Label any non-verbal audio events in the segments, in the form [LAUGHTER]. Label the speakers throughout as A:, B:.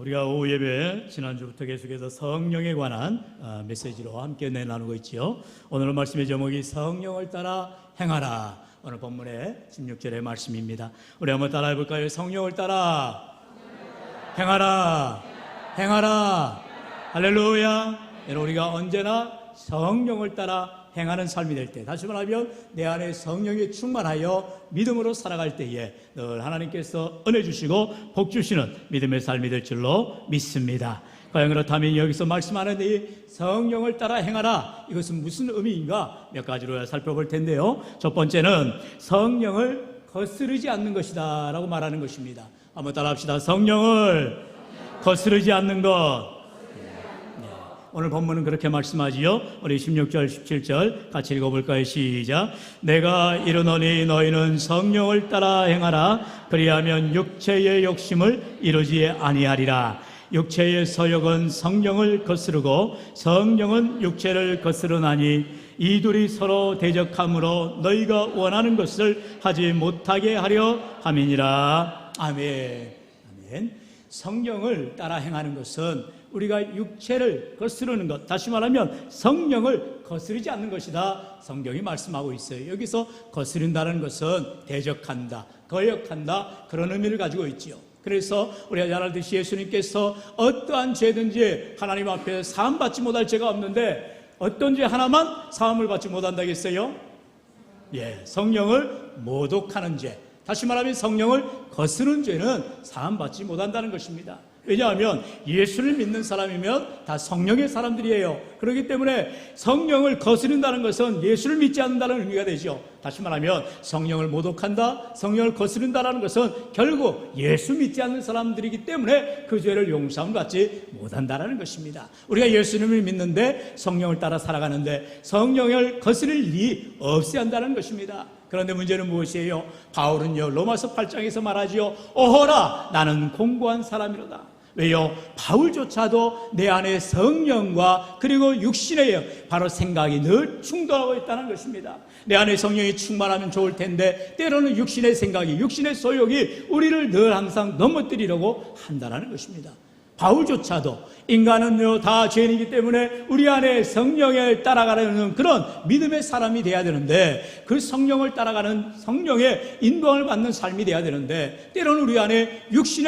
A: 우리가 오후 예배 지난주부터 계속해서 성령에 관한 아, 메시지로 함께 내나누고 있지요. 오늘 말씀의 제목이 성령을 따라 행하라. 오늘 본문의 16절의 말씀입니다. 우리 한번 따라해 볼까요? 성령을 따라 행하라. 행하라. 할렐루야. 여러분 우리가 언제나 성령을 따라 행하는 삶이 될 때, 다시 말하면 내 안에 성령이 충만하여 믿음으로 살아갈 때에 늘 하나님께서 은혜 주시고 복 주시는 믿음의 삶이 될 줄로 믿습니다. 과연 그렇다면 여기서 말씀하는 이 성령을 따라 행하라 이것은 무슨 의미인가 몇 가지로 살펴볼 텐데요. 첫 번째는 성령을 거스르지 않는 것이다 라고 말하는 것입니다. 한번 따라 합시다. 성령을 거스르지 않는 것. 오늘 본문은 그렇게 말씀하지요. 우리 16절, 17절 같이 읽어볼까요? 시작. 내가 이르노니 너희는 성령을 따라 행하라. 그리하면 육체의 욕심을 이루지 아니하리라. 육체의 서욕은 성령을 거스르고 성령은 육체를 거스르나니 이 둘이 서로 대적함으로 너희가 원하는 것을 하지 못하게 하려 함이니라. 아멘. 아멘. 성령을 따라 행하는 것은 우리가 육체를 거스르는 것, 다시 말하면 성령을 거스르지 않는 것이다. 성경이 말씀하고 있어요. 여기서 거스른다는 것은 대적한다, 거역한다, 그런 의미를 가지고 있지요. 그래서 우리가 잘 알듯이 예수님께서 어떠한 죄든지 하나님 앞에 사함받지 못할 죄가 없는데 어떤 죄 하나만 사함을 받지 못한다겠어요? 예, 성령을 모독하는 죄. 다시 말하면 성령을 거스른 죄는 사함받지 못한다는 것입니다. 왜냐하면 예수를 믿는 사람이면 다 성령의 사람들이에요. 그렇기 때문에 성령을 거스른다는 것은 예수를 믿지 않는다는 의미가 되죠. 다시 말하면 성령을 모독한다, 성령을 거스른다는 것은 결국 예수 믿지 않는 사람들이기 때문에 그 죄를 용서함 받지 못한다는 것입니다. 우리가 예수님을 믿는데 성령을 따라 살아가는데 성령을 거스를 일이 없어야 한다는 것입니다. 그런데 문제는 무엇이에요? 바울은요, 로마서 8장에서 말하지요. 오호라, 나는 공고한 사람이로다. 왜요? 바울조차도 내 안에 성령과 그리고 육신의 바로 생각이 늘 충돌하고 있다는 것입니다. 내 안에 성령이 충만하면 좋을 텐데 때로는 육신의 생각이 육신의 소욕이 우리를 늘 항상 넘어뜨리려고 한다는 것입니다. 바울조차도 인간은요 다 죄인이기 때문에 우리 안에 성령을 따라가는 그런 믿음의 사람이 돼야 되는데 그 성령을 따라가는 성령의 인도함을 받는 삶이 돼야 되는데 때로는 우리 안에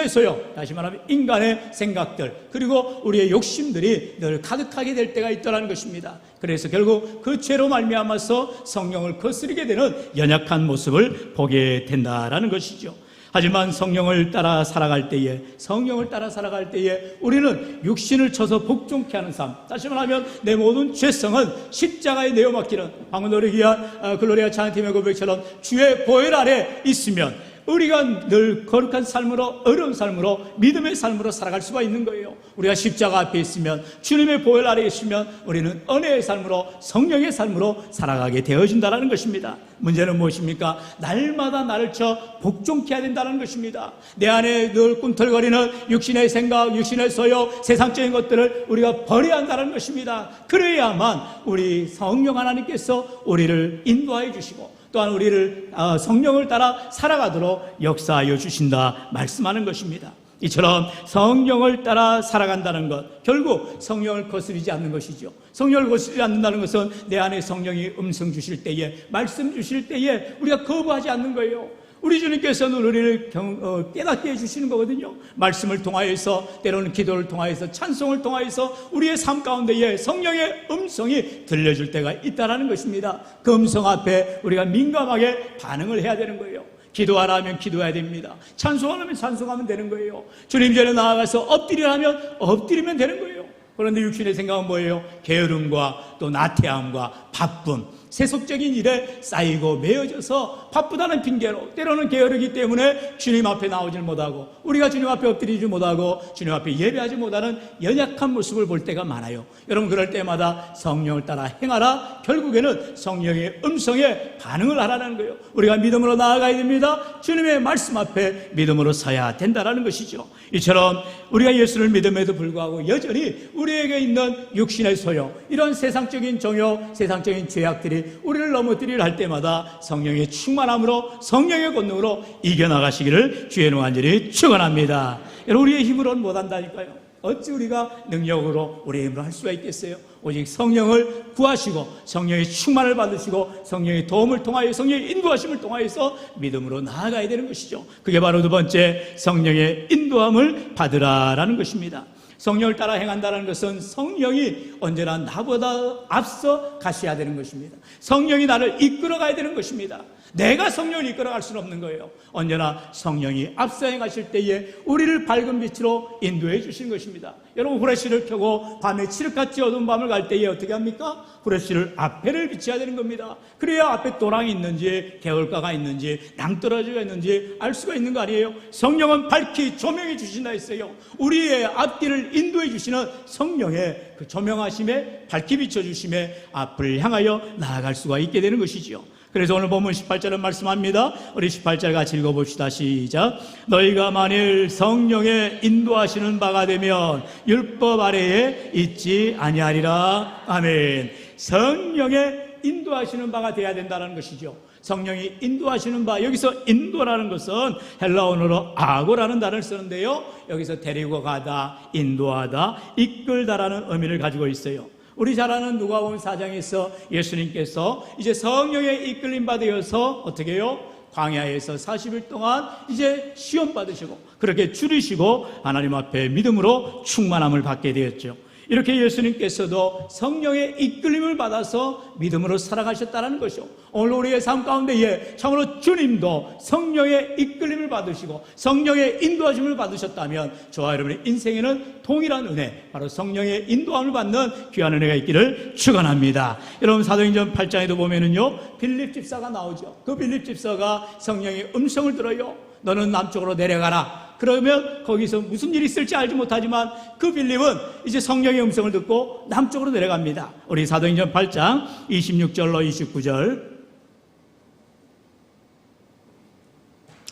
A: 소욕 다시 말하면 인간의 생각들 그리고 우리의 욕심들이 늘 가득하게 될 때가 있더라는 것입니다. 그래서 결국 그 죄로 말미암아서 성령을 거스르게 되는 연약한 모습을 보게 된다라는 것이죠. 하지만 성령을 따라 살아갈 때에 성령을 따라 살아갈 때에 우리는 육신을 쳐서 복종케 하는 삶 다시 말하면 내 모든 죄성은 십자가에 내어 맡기는 방금 노래 기한 글로리아 찬양팀의 고백처럼 주의 보혈 아래 있으면 우리가 늘 거룩한 삶으로 어려운 삶으로 믿음의 삶으로 살아갈 수가 있는 거예요. 우리가 십자가 앞에 있으면 주님의 보혈 아래 있으면 우리는 은혜의 삶으로 성령의 삶으로 살아가게 되어진다는 것입니다. 문제는 무엇입니까? 날마다 나를 쳐 복종케 해야 된다는 것입니다. 내 안에 늘 꿈틀거리는 육신의 생각, 육신의 소욕, 세상적인 것들을 우리가 버려야 한다는 것입니다. 그래야만 우리 성령 하나님께서 우리를 인도하여 주시고 또한 우리를 어, 성령을 따라 살아가도록 역사하여 주신다 말씀하는 것입니다. 이처럼 성령을 따라 살아간다는 것, 결국 성령을 거스르지 않는 것이죠. 성령을 거스르지 않는다는 것은 내 안에 성령이 음성 주실 때에, 말씀 주실 때에 우리가 거부하지 않는 거예요. 우리 주님께서는 우리를 경, 어, 깨닫게 해주시는 거거든요. 말씀을 통하여서, 때로는 기도를 통하여서, 찬송을 통하여서 우리의 삶 가운데에 성령의 음성이 들려줄 때가 있다는 것입니다. 그 음성 앞에 우리가 민감하게 반응을 해야 되는 거예요. 기도하라 하면 기도해야 됩니다. 찬송하면 찬송하면 되는 거예요. 주님 전에 나아가서 엎드리라면 엎드리면 되는 거예요. 그런데 육신의 생각은 뭐예요? 게으름과 또 나태함과 바쁨, 세속적인 일에 쌓이고 매여져서 바쁘다는 핑계로 때로는 게으르기 때문에 주님 앞에 나오질 못하고 우리가 주님 앞에 엎드리지 못하고 주님 앞에 예배하지 못하는 연약한 모습을 볼 때가 많아요. 여러분 그럴 때마다 성령을 따라 행하라 결국에는 성령의 음성에 반응을 하라는 거예요. 우리가 믿음으로 나아가야 됩니다. 주님의 말씀 앞에 믿음으로 서야 된다는 것이죠. 이처럼 우리가 예수를 믿음에도 불구하고 여전히 우리에게 있는 육신의 소욕 이런 세상적인 정욕 세상적인 죄악들이 우리를 넘어뜨리려 할 때마다 성령의 충만함으로 성령의 권능으로 이겨나가시기를 주의 간절히 축원합니다. 여러분 우리의 힘으로는 못한다니까요. 어찌 우리가 능력으로 우리의 힘으로 할 수가 있겠어요? 오직 성령을 구하시고 성령의 충만을 받으시고 성령의 도움을 통하여 성령의 인도하심을 통하여서 믿음으로 나아가야 되는 것이죠. 그게 바로 두 번째 성령의 인도함을 받으라라는 것입니다. 성령을 따라 행한다는 것은 성령이 언제나 나보다 앞서 가셔야 되는 것입니다. 성령이 나를 이끌어 가야 되는 것입니다. 내가 성령을 이끌어갈 수는 없는 거예요. 언제나 성령이 앞서 행하실 때에 우리를 밝은 빛으로 인도해 주시는 것입니다. 여러분 후레쉬를 켜고 밤에 칠흑같이 어두운 밤을 갈 때에 어떻게 합니까? 후레쉬를 앞에를 비춰야 되는 겁니다. 그래야 앞에 또랑이 있는지 개울가가 있는지 낭떠러지가 있는지 알 수가 있는 거 아니에요? 성령은 밝히 조명해 주신다 했어요. 우리의 앞길을 인도해 주시는 성령의 그 조명하심에 밝히 비춰 주심에 앞을 향하여 나아갈 수가 있게 되는 것이지요. 그래서 오늘 본문 18절은 말씀합니다. 우리 18절 같이 읽어봅시다. 시작. 너희가 만일 성령의 인도하시는 바가 되면 율법 아래에 있지 아니하리라. 아멘. 성령의 인도하시는 바가 돼야 된다는 것이죠. 성령이 인도하시는 바 여기서 인도라는 것은 헬라어로 아고라는 단어를 쓰는데요. 여기서 데리고 가다, 인도하다, 이끌다라는 의미를 가지고 있어요. 우리 잘 아는 누가복음 4장에서 예수님께서 이제 성령의 이끌림 받으셔서 어떻게 해요? 광야에서 40일 동안 이제 시험 받으시고 그렇게 줄이시고 하나님 앞에 믿음으로 충만함을 받게 되었죠. 이렇게 예수님께서도 성령의 이끌림을 받아서 믿음으로 살아가셨다는 것이요. 오늘 우리의 삶 가운데에 참으로 주님도 성령의 이끌림을 받으시고 성령의 인도하심을 받으셨다면 저와 여러분의 인생에는 동일한 은혜, 바로 성령의 인도함을 받는 귀한 은혜가 있기를 축원합니다. 여러분 사도행전 8장에도 보면은요 빌립 집사가 나오죠. 그 빌립 집사가 성령의 음성을 들어요. 너는 남쪽으로 내려가라. 그러면 거기서 무슨 일이 있을지 알지 못하지만 그 빌립은 이제 성령의 음성을 듣고 남쪽으로 내려갑니다. 우리 사도행전 8장 26절로 29절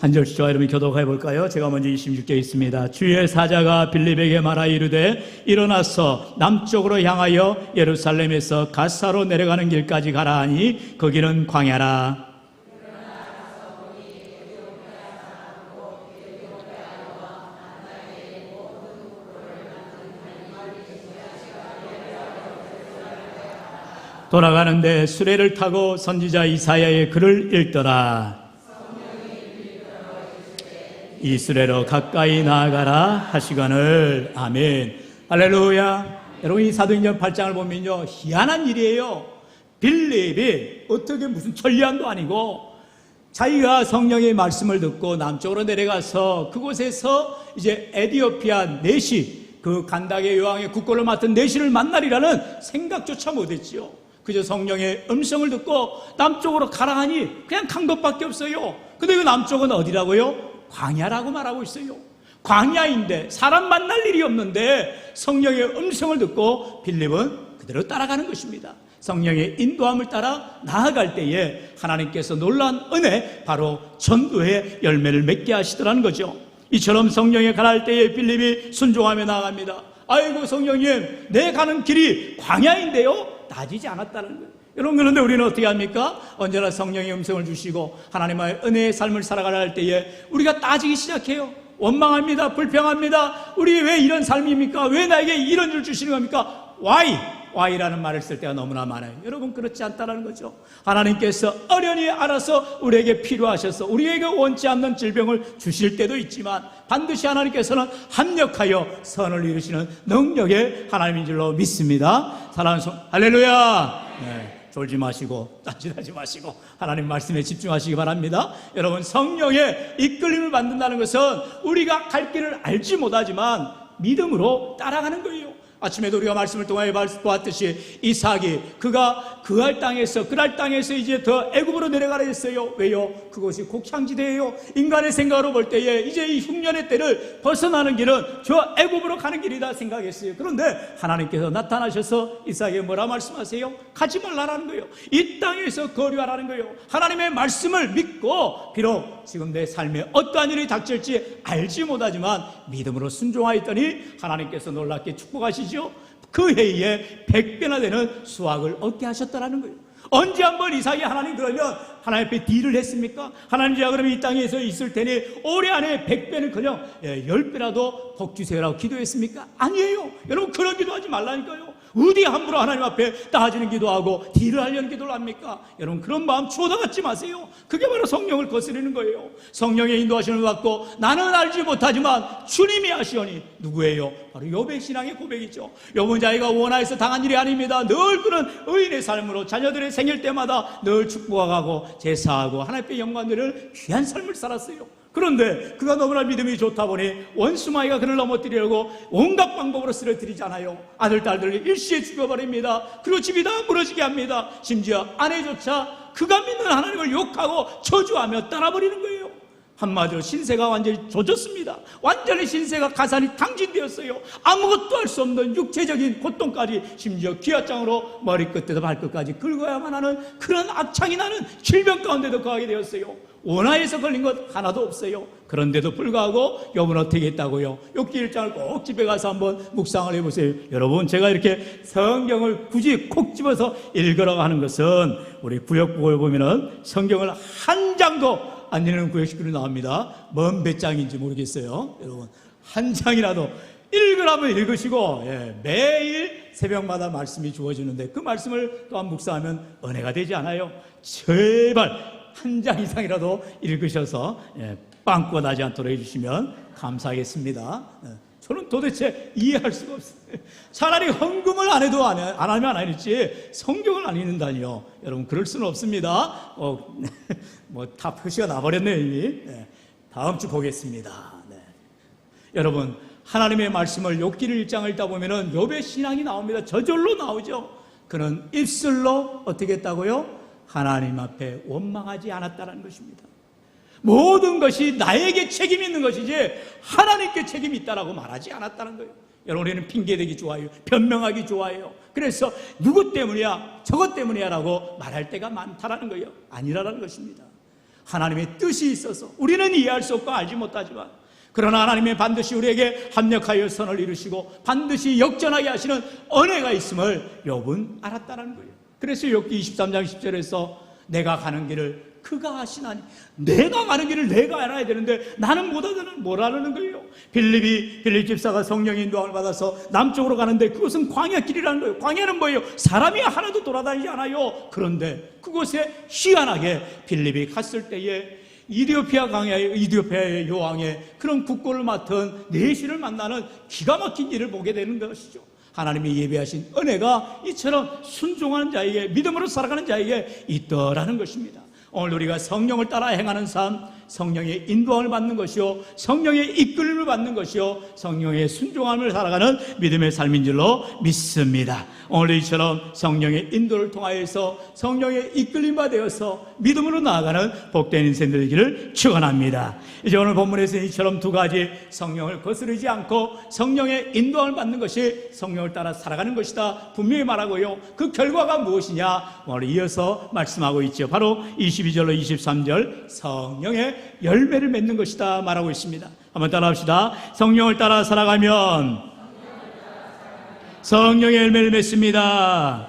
A: 한 절씩 저와 여러분이 교독해 볼까요? 제가 먼저 26절 있습니다. 주의 사자가 빌립에게 말하 이르되 일어나서 남쪽으로 향하여 예루살렘에서 가사로 내려가는 길까지 가라 하니 거기는 광야라. 돌아가는데 수레를 타고 선지자 이사야의 글을 읽더라. 이 수레로 가까이 나아가라 하시거늘 아멘. 할렐루야. 여러분 이 사도행전 8장을 보면요 희한한 일이에요. 빌립이 어떻게 무슨 천리안도 아니고 자기가 성령의 말씀을 듣고 남쪽으로 내려가서 그곳에서 이제 에디오피아 내시 그 간닥의 여왕의 국고를 맡은 내시를 만나리라는 생각조차 못했지요. 그저 성령의 음성을 듣고 남쪽으로 가라 하니 그냥 간 것밖에 없어요. 근데 그 남쪽은 어디라고요? 광야라고 말하고 있어요. 광야인데 사람 만날 일이 없는데 성령의 음성을 듣고 빌립은 그대로 따라가는 것입니다. 성령의 인도함을 따라 나아갈 때에 하나님께서 놀란 은혜 바로 전도의 열매를 맺게 하시더라는 거죠. 이처럼 성령에 가할 때에 빌립이 순종하며 나아갑니다. 아이고 성령님 내 가는 길이 광야인데요. 따지지 않았다는 거예요. 여러분 그런데 우리는 어떻게 합니까? 언제나 성령의 음성을 주시고 하나님의 은혜의 삶을 살아가려 할 때에 우리가 따지기 시작해요. 원망합니다. 불평합니다. 우리 왜 이런 삶입니까? 왜 나에게 이런 줄 주시는 겁니까? Why? Why라는 말을 쓸 때가 너무나 많아요. 여러분 그렇지 않다는 거죠. 하나님께서 어련히 알아서 우리에게 필요하셔서 우리에게 원치 않는 질병을 주실 때도 있지만 반드시 하나님께서는 합력하여 선을 이루시는 능력의 하나님인 줄로 믿습니다. 사랑하는 성 할렐루야. 네. 졸지 마시고 따지하지 마시고 하나님 말씀에 집중하시기 바랍니다. 여러분 성령의 이끌림을 받는다는 것은 우리가 갈 길을 알지 못하지만 믿음으로 따라가는 거예요. 아침에도 우리가 말씀을 통하여 보았듯이 이삭이 그가 그할 땅에서 그랄 땅에서 이제 더 애굽으로 내려가려 했어요. 왜요? 그곳이 곡창지대예요. 인간의 생각으로 볼 때에 이제 이 흉년의 때를 벗어나는 길은 저 애굽으로 가는 길이다 생각했어요. 그런데 하나님께서 나타나셔서 이삭에게 뭐라 말씀하세요? 가지 말라라는 거예요. 이 땅에서 거류하라는 거예요. 하나님의 말씀을 믿고 비록 지금 내 삶에 어떠한 일이 닥칠지 알지 못하지만 믿음으로 순종하였더니 하나님께서 놀랍게 축복하시죠. 그 해에 백배나 되는 수확을 얻게 하셨다라는 거예요. 언제 한번 이삭이 하나님 그러면 하나님 앞에 딜을 했습니까? 하나님 제가 그러면 이 땅에서 있을 테니 올해 안에 100배는 그냥 10배라도 복 주세요라고 기도했습니까? 아니에요. 여러분 그런 기도하지 말라니까요. 어디 함부로 하나님 앞에 따지는 기도하고 딜을 하려는 기도를 합니까? 여러분 그런 마음 추워다 갖지 마세요. 그게 바로 성령을 거스르는 거예요. 성령의 인도하심을 받고 나는 알지 못하지만 주님이 아시오니 누구예요? 바로 욥의 신앙의 고백이죠. 욥은 자기가 원하여서 당한 일이 아닙니다. 늘 그런 의인의 삶으로 자녀들의 생일 때마다 늘 축복하고 제사하고 하나님의 영광들을 귀한 삶을 살았어요. 그런데 그가 너무나 믿음이 좋다 보니 원수마이가 그를 넘어뜨리려고 온갖 방법으로 쓰러뜨리잖아요. 아들, 딸들을 일시에 죽여버립니다. 그리고 집이 다 무너지게 합니다. 심지어 아내조차 그가 믿는 하나님을 욕하고 저주하며 떠나버리는 거예요. 한마디로 신세가 완전히 조졌습니다. 완전히 신세가 가산이 당진되었어요. 아무것도 할 수 없는 육체적인 고통까지 심지어 기아장으로 머리끝에서 발끝까지 긁어야만 하는 그런 악창이 나는 질병 가운데도 거하게 되었어요. 원하에서 걸린 것 하나도 없어요. 그런데도 불구하고 여분 어떻게 했다고요? 욕기 1장을 꼭 집에 가서 한번 묵상을 해보세요. 여러분 제가 이렇게 성경을 굳이 콕 집어서 읽으라고 하는 것은 우리 구역국을 보면은 성경을 한 장도 안 읽는 구역식으로 나옵니다. 뭔몇 장인지 모르겠어요. 여러분 한 장이라도 읽으라면 읽으시고 예, 매일 새벽마다 말씀이 주어지는데 그 말씀을 또한 묵상하면 은혜가 되지 않아요. 제발 한 장 이상이라도 읽으셔서 예, 빵꾸가 나지 않도록 해주시면 감사하겠습니다. 예, 저는 도대체 이해할 수가 없어요. 차라리 헌금을 안 해도 안, 하면 안 했지 성경을 안 읽는다니요. 여러분 그럴 수는 없습니다. 어, [LAUGHS] 뭐다 표시가 나버렸네요 이미. 네, 다음 주 보겠습니다. 네. 여러분 하나님의 말씀을 욥기를 1장을 읽다 보면은 욥의 신앙이 나옵니다. 저절로 나오죠. 그는 입술로 어떻게 했다고요? 하나님 앞에 원망하지 않았다는 것입니다. 모든 것이 나에게 책임 있는 것이지 하나님께 책임이 있다라고 말하지 않았다는 거예요. 여러분 우리는 핑계대기 좋아요. 변명하기 좋아해요. 그래서 누구 때문이야? 저것 때문이야 라고 말할 때가 많다라는 거예요. 아니라는 것입니다. 하나님의 뜻이 있어서 우리는 이해할 수 없고 알지 못하지만 그러나 하나님의 반드시 우리에게 합력하여 선을 이루시고 반드시 역전하게 하시는 은혜가 있음을 욥은 알았다는 거예요. 그래서 욥기 23장 10절에서 내가 가는 길을 그가 하시나니 내가 가는 길을 내가 알아야 되는데 나는 못하는 뭐라는 거예요. 빌립이 빌립 집사가 성령의 인도함을 받아서 남쪽으로 가는데 그것은 광야 길이라는 거예요. 광야는 뭐예요? 사람이 하나도 돌아다니지 않아요. 그런데 그곳에 희한하게 빌립이 갔을 때에 이디오피아 강야의 이디오피아의 여왕의 그런 국고를 맡은 내시를 만나는 기가 막힌 일을 보게 되는 것이죠. 하나님이 예배하신 은혜가 이처럼 순종하는 자에게 믿음으로 살아가는 자에게 있더라는 것입니다. 오늘 우리가 성령을 따라 행하는 삶, 성령의 인도함을 받는 것이요, 성령의 이끌림을 받는 것이요, 성령의 순종함을 살아가는 믿음의 삶인 줄로 믿습니다. 오늘 이처럼 성령의 인도를 통하여서 성령의 이끌림 받아서 믿음으로 나아가는 복된 인생 되기를 축원합니다. 이제 오늘 본문에서 이처럼 두 가지 성령을 거스르지 않고 성령의 인도함을 받는 것이 성령을 따라 살아가는 것이다. 분명히 말하고요. 그 결과가 무엇이냐? 오늘 이어서 말씀하고 있죠. 바로 22절로 23절 성령의 열매를 맺는 것이다 말하고 있습니다. 한번 따라합시다. 성령을 따라 살아가면 성령의 열매를 맺습니다.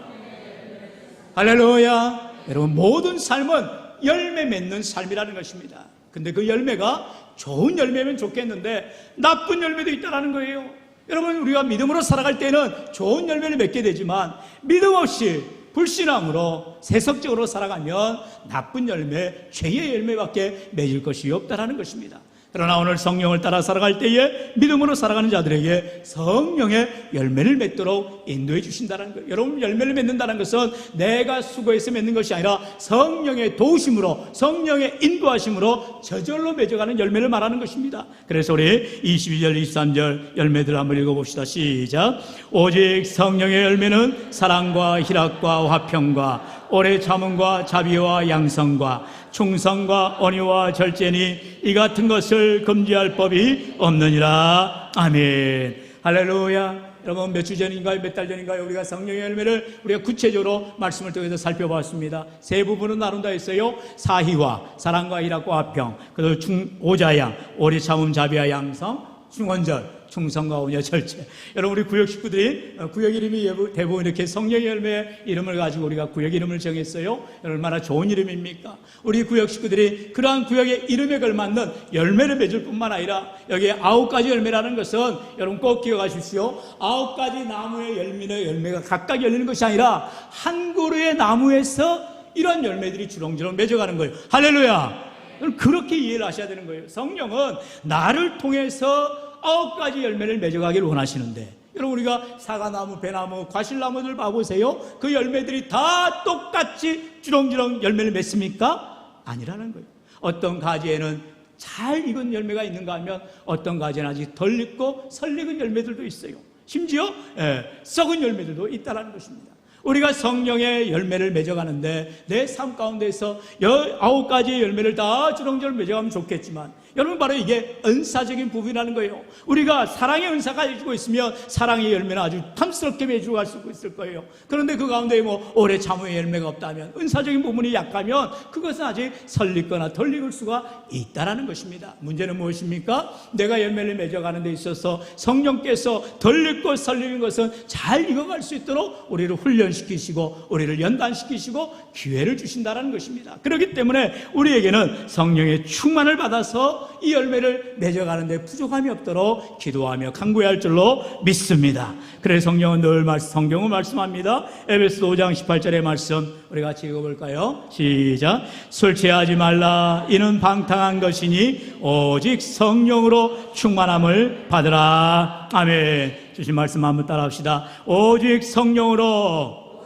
A: 할렐루야. 여러분 모든 삶은 열매 맺는 삶이라는 것입니다. 근데 그 열매가 좋은 열매면 좋겠는데 나쁜 열매도 있다라는 거예요. 여러분 우리가 믿음으로 살아갈 때는 좋은 열매를 맺게 되지만 믿음 없이 불신앙으로 세속적으로 살아가면 나쁜 열매, 죄의 열매밖에 맺을 것이 없다라는 것입니다. 그러나 오늘 성령을 따라 살아갈 때에 믿음으로 살아가는 자들에게 성령의 열매를 맺도록 인도해 주신다는 거예요. 여러분 열매를 맺는다는 것은 내가 수고해서 맺는 것이 아니라 성령의 도우심으로 성령의 인도하심으로 저절로 맺어가는 열매를 말하는 것입니다. 그래서 우리 22절 23절 열매들 한번 읽어봅시다. 시작. 오직 성령의 열매는 사랑과 희락과 화평과 오래 참음과 자비와 양성과 충성과 언의와 절제니 이 같은 것을 금지할 법이 없느니라. 아멘. 할렐루야. 여러분 몇 주 전인가요? 몇 달 전인가요? 우리가 성령의 열매를 우리가 구체적으로 말씀을 통해서 살펴봤습니다. 세 부분은 나눈다 했어요. 사희와 사랑과 희락과 화평, 그리고 충 오자양, 오래 참음 자비와 양성, 중원절 충성과 온유, 절제. 여러분 우리 구역 식구들이 어, 구역 이름이 대부분 이렇게 성령의 열매 이름을 가지고 우리가 구역 이름을 정했어요. 얼마나 좋은 이름입니까? 우리 구역 식구들이 그러한 구역의 이름에 걸맞는 열매를 맺을 뿐만 아니라 여기에 아홉 가지 열매라는 것은 여러분 꼭 기억하십시오. 아홉 가지 나무의 열매의 열매가 각각 열리는 것이 아니라 한 그루의 나무에서 이런 열매들이 주렁주렁 맺어가는 거예요. 할렐루야! 그렇게 이해를 하셔야 되는 거예요. 성령은 나를 통해서 아홉 가지 열매를 맺어가기를 원하시는데 여러분 우리가 사과나무, 배나무, 과실나무들 봐보세요. 그 열매들이 다 똑같이 주렁주렁 열매를 맺습니까? 아니라는 거예요. 어떤 가지에는 잘 익은 열매가 있는가 하면 어떤 가지는 아직 덜 익고 설익은 열매들도 있어요. 심지어 예, 썩은 열매들도 있다는 것입니다. 우리가 성령의 열매를 맺어가는데 내 삶 가운데서 열 아홉 가지의 열매를 다 주렁주렁 맺어가면 좋겠지만 여러분 바로 이게 은사적인 부분이라는 거예요. 우리가 사랑의 은사가 가지고 있으면 사랑의 열매는 아주 탐스럽게 맺어 갈수 있을 거예요. 그런데 그 가운데 뭐 오래 참음의 열매가 없다면 은사적인 부분이 약하면 그것은 아직 설리거나 덜 익을 수가 있다라는 것입니다. 문제는 무엇입니까? 내가 열매를 맺어가는 데 있어서 성령께서 덜 익고 설리는 것은 잘 익어갈 수 있도록 우리를 훈련 시키시고 우리를 연단시키시고 기회를 주신다라는 것입니다. 그렇기 때문에 우리에게는 성령의 충만을 받아서 이 열매를 맺어가는데 부족함이 없도록 기도하며 간구해야 할 줄로 믿습니다. 그래서 성령은 늘 성경은 말씀합니다. 에베소 5장 18절의 말씀 우리 같이 읽어볼까요? 시작. 술 취하지 말라. 이는 방탕한 것이니 오직 성령으로 충만함을 받으라. 아멘. 주신 말씀 한번 따라합시다. 오직 성령으로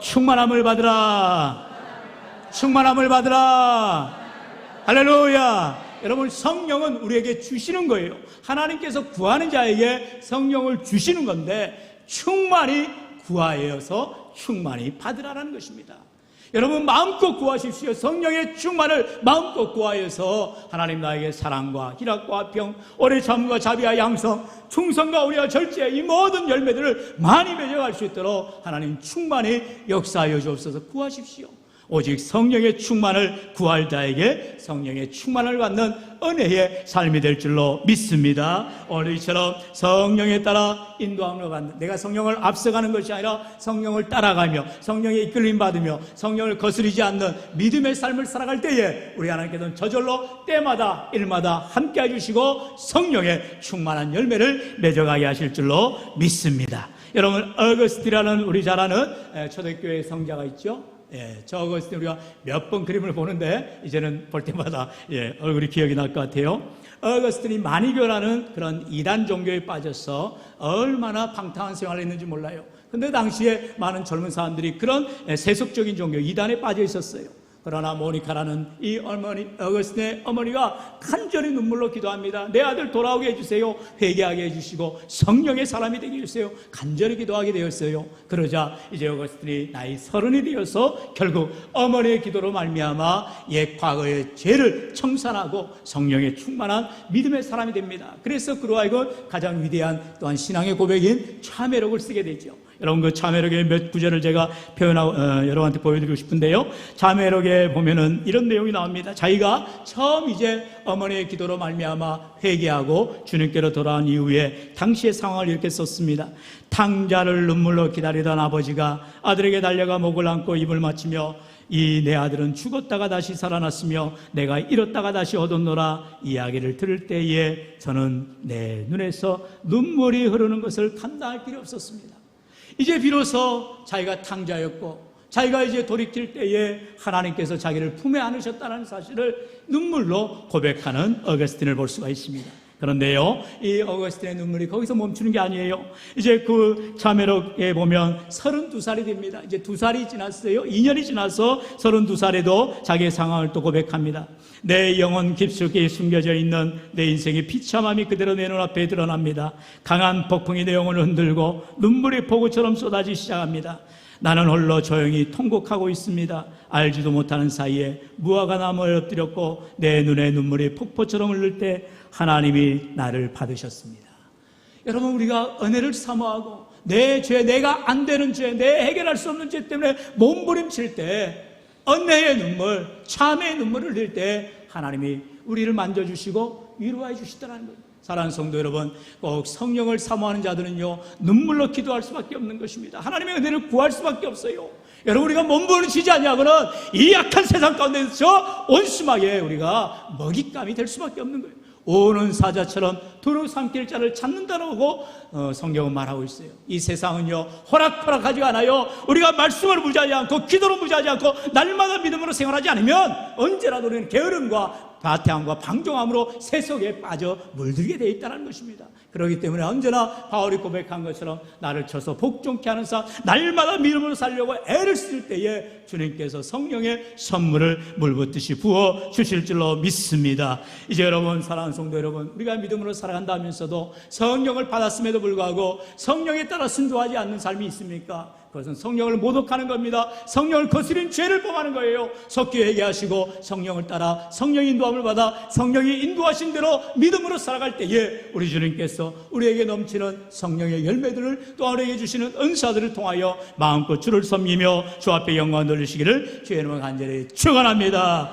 A: 충만함을 받으라. 충만함을 받으라. 할렐루야. 여러분 성령은 우리에게 주시는 거예요. 하나님께서 구하는 자에게 성령을 주시는 건데 충만히 구하여서 충만히 받으라는 것입니다. 여러분 마음껏 구하십시오. 성령의 충만을 마음껏 구하여서 하나님 나에게 사랑과 희락과 평, 오래 참과 자비와 양성, 충성과 우리와 절제 이 모든 열매들을 많이 맺어갈 수 있도록 하나님 충만히 역사하여 주옵소서 구하십시오. 오직 성령의 충만을 구할 자에게 성령의 충만을 받는 은혜의 삶이 될 줄로 믿습니다. 오늘처럼 성령에 따라 인도함을 받는 내가 성령을 앞서가는 것이 아니라 성령을 따라가며 성령의 이끌림 받으며 성령을 거스르지 않는 믿음의 삶을 살아갈 때에 우리 하나님께서는 저절로 때마다 일마다 함께 해주시고 성령의 충만한 열매를 맺어가게 하실 줄로 믿습니다. 여러분 어거스티라는 우리 잘 아는 초대교회 성자가 있죠. 예, 저 어거스틴 우리가 몇 번 그림을 보는데 이제는 볼 때마다 예, 얼굴이 기억이 날 것 같아요. 어거스틴이 마니교라는 그런 이단 종교에 빠져서 얼마나 방탕한 생활을 했는지 몰라요. 근데 당시에 많은 젊은 사람들이 그런 예, 세속적인 종교 이단에 빠져 있었어요. 그러나 모니카라는 이 어머니, 어거스틴의 어머니가 간절히 눈물로 기도합니다. 내 아들 돌아오게 해주세요. 회개하게 해주시고 성령의 사람이 되게 해주세요. 간절히 기도하게 되었어요. 그러자 이제 어거스틴이 나이 서른이 되어서 결국 어머니의 기도로 말미암아 옛 과거의 죄를 청산하고 성령의 충만한 믿음의 사람이 됩니다. 그래서 그로 하여금 가장 위대한 또한 신앙의 고백인 참회록을 쓰게 되죠. 여러분 그 참회록의 몇 구절을 제가 표현하고 어, 여러분한테 보여드리고 싶은데요. 참회록 에 보면은 이런 내용이 나옵니다. 자기가 처음 이제 어머니의 기도로 말미암아 회개하고 주님께로 돌아온 이후에 당시의 상황을 이렇게 썼습니다. 탕자를 눈물로 기다리던 아버지가 아들에게 달려가 목을 안고 입을 맞추며 이 내 아들은 죽었다가 다시 살아났으며 내가 잃었다가 다시 얻었노라 이야기를 들을 때에 저는 내 눈에서 눈물이 흐르는 것을 감당할 길이 없었습니다. 이제 비로소 자기가 탕자였고 자기가 이제 돌이킬 때에 하나님께서 자기를 품에 안으셨다는 사실을 눈물로 고백하는 어거스틴을 볼 수가 있습니다. 그런데요, 이 어거스틴의 눈물이 거기서 멈추는 게 아니에요. 이제 그 자매록에 보면 32살이 됩니다. 이제 두 살이 지났어요. 2년이 지나서 32살에도 자기의 상황을 또 고백합니다. 내 영혼 깊숙이 숨겨져 있는 내 인생의 비참함이 그대로 내 눈앞에 드러납니다. 강한 폭풍이 내 영혼을 흔들고 눈물이 폭우처럼 쏟아지기 시작합니다. 나는 홀로 조용히 통곡하고 있습니다. 알지도 못하는 사이에 무화과 나무에 엎드렸고 내 눈에 눈물이 폭포처럼 흐를 때 하나님이 나를 받으셨습니다. 여러분 우리가 은혜를 사모하고 내 죄, 내가 안 되는 죄, 내 해결할 수 없는 죄 때문에 몸부림칠 때 은혜의 눈물, 참의 눈물을 흘릴 때 하나님이 우리를 만져주시고 위로해 주시더라는 거예요. 사랑하는 성도 여러분, 꼭 성령을 사모하는 자들은요, 눈물로 기도할 수밖에 없는 것입니다. 하나님의 은혜를 구할 수밖에 없어요. 여러분, 우리가 몸부림치지 아니하고는 이 약한 세상 가운데서 온심하게 우리가 먹잇감이 될 수밖에 없는 거예요. 오는 사자처럼 두루 삼킬 자를 찾는다라고 어, 성경은 말하고 있어요. 이 세상은요 호락호락하지 않아요. 우리가 말씀을 무지하지 않고 기도로 무지하지 않고 날마다 믿음으로 생활하지 않으면 언제라도 우리는 게으름과 바태함과 방종함으로 세속에 빠져 물들게 돼 있다는 것입니다. 그렇기 때문에 언제나 바울이 고백한 것처럼 나를 쳐서 복종케 하는 사 날마다 믿음으로 살려고 애를 쓸 때에 주님께서 성령의 선물을 물붓듯이 부어 주실 줄로 믿습니다. 이제 여러분 사랑하는 성도 여러분 우리가 믿음으로 살아 간다 하면서도 성령을 받았음에도 불구하고 성령에 따라 순종하지 않는 삶이 있습니까? 그것은 성령을 모독하는 겁니다. 성령을 거스린 죄를 범하는 거예요. 속기 회개하시고 성령을 따라 성령의 인도함을 받아 성령이 인도하신 대로 믿음으로 살아갈 때에 우리 주님께서 우리에게 넘치는 성령의 열매들을 또 우리에게 주시는 은사들을 통하여 마음껏 주를 섬기며 주 앞에 영광 돌리시기를 주의 이름을 간절히 축원합니다.